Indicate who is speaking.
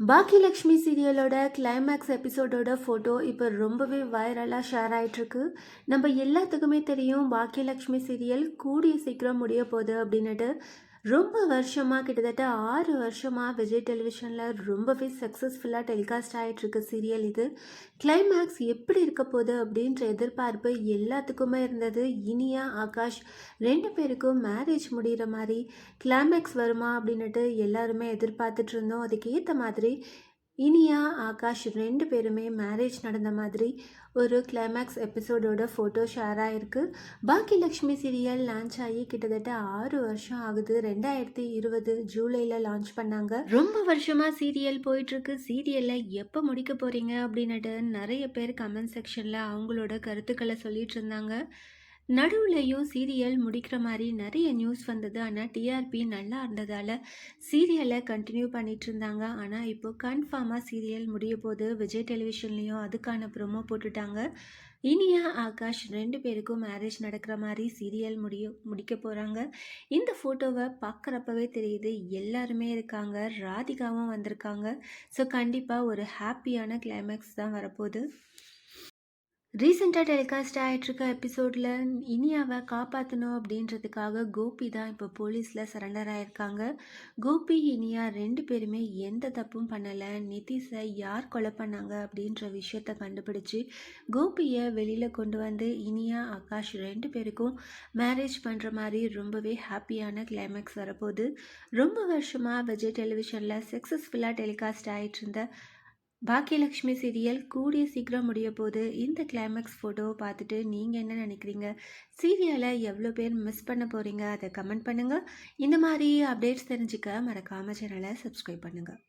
Speaker 1: பாக்கியலக்ஷ்மி சீரியலோட கிளைமேக்ஸ் எபிசோடோட ஃபோட்டோ இப்போ ரொம்பவே வைரலாக ஷேர் ஆகிட்டுருக்கு நம்ம எல்லாத்துக்குமே தெரியும் பாக்கியலக்ஷ்மி சீரியல் கூடிய சீக்கிரம் முடிய போகுது அப்படின்னுட்டு. ரொம்ப வருஷமாக கிட்டத்தட்ட ஆறு வருஷமாக விஜய் டெலிவிஷனில் ரொம்பவே சக்ஸஸ்ஃபுல்லாக டெலிகாஸ்ட் ஆகிட்டுருக்க சீரியல் இது. கிளைமேக்ஸ் எப்படி இருக்க போகுது அப்படின்ற எதிர்பார்ப்பு எல்லாத்துக்குமே இருந்தது. இனியா ஆகாஷ் ரெண்டு பேருக்கும் மேரேஜ் முடிகிற மாதிரி கிளைமேக்ஸ் வருமா அப்படின்னுட்டு எல்லாருமே எதிர்பார்த்துட்டு இருந்தோம். அதுக்கேற்ற மாதிரி இனியா ஆகாஷ் ரெண்டு பேருமே மேரேஜ் நடந்த மாதிரி ஒரு கிளைமேக்ஸ் எபிசோடோட ஃபோட்டோ ஷேர் ஆகிருக்கு பாக்கியலக்ஷ்மி சீரியல் லான்ச் ஆகி கிட்டத்தட்ட ஆறு வருஷம் ஆகுது. ரெண்டாயிரத்தி இருபது ஜூலையில் லான்ச் பண்ணாங்க. ரொம்ப வருஷமாக சீரியல் போயிட்டுருக்கு. சீரியலில் எப்போ முடிக்க போகிறீங்க அப்படின்னுட்டு நிறைய பேர் கமெண்ட் செக்ஷனில் அவங்களோட கருத்துக்களை சொல்லிட்டு இருந்தாங்க. நடுவுலையும் சீரியல் முடிக்கிற மாதிரி நிறைய நியூஸ் வந்தது. ஆனால் டிஆர்பி நல்லா இருந்ததால் சீரியலை கண்டினியூ பண்ணிட்டு இருந்தாங்க. ஆனால் இப்போ கன்ஃபார்மாக சீரியல் முடிய போது விஜய் டெலிவிஷன்லேயும் அதுக்கான ப்ரொமோ போட்டுட்டாங்க. இனியா ஆகாஷ் ரெண்டு பேருக்கும் மேரேஜ் நடக்கிற மாதிரி சீரியல் முடிய முடிக்க போகிறாங்க இந்த ஃபோட்டோவை பார்க்குறப்பவே தெரியுது எல்லாருமே இருக்காங்க. ராதிகாவும் வந்திருக்காங்க. ஸோ கண்டிப்பாக ஒரு ஹாப்பியான கிளைமேக்ஸ் தான் வரப்போகுது. ரீசெண்டாக டெலிகாஸ்ட் ஆகிட்டுருக்க எபிசோடில் இனியாவை காப்பாற்றணும் அப்படின்றதுக்காக கோபி தான் இப்போ போலீஸில் சரண்டர் ஆகிருக்காங்க கோபி இனியா ரெண்டு பேருமே எந்த தப்பும் பண்ணலை. நிதிஷை யார் கொலை பண்ணாங்க அப்படின்ற விஷயத்த கண்டுபிடிச்சி கோபியை வெளியில் கொண்டு வந்து இனியா ஆகாஷ் ரெண்டு பேருக்கும் மேரேஜ் பண்ணுற மாதிரி ரொம்பவே ஹாப்பியான கிளைமேக்ஸ் வரப்போகுது. ரொம்ப வருஷமாக விஜய் டெலிவிஷனில் சக்ஸஸ்ஃபுல்லாக டெலிகாஸ்ட் ஆகிட்டு இருந்த பாக்கியலக்ஷ்மி சீரியல் கூடிய சீக்கிரம் முடிய போது இந்த கிளைமேக்ஸ் ஃபோட்டோவை பார்த்துட்டு நீங்கள் என்ன நினைக்கிறீங்க? சீரியலை எவ்வளோ பேர் மிஸ் பண்ண போகிறீங்க அதை கமெண்ட் பண்ணுங்கள் இந்த மாதிரி அப்டேட்ஸ் தெரிஞ்சுக்க மறக்காமல் சேனலை சப்ஸ்கிரைப் பண்ணுங்கள்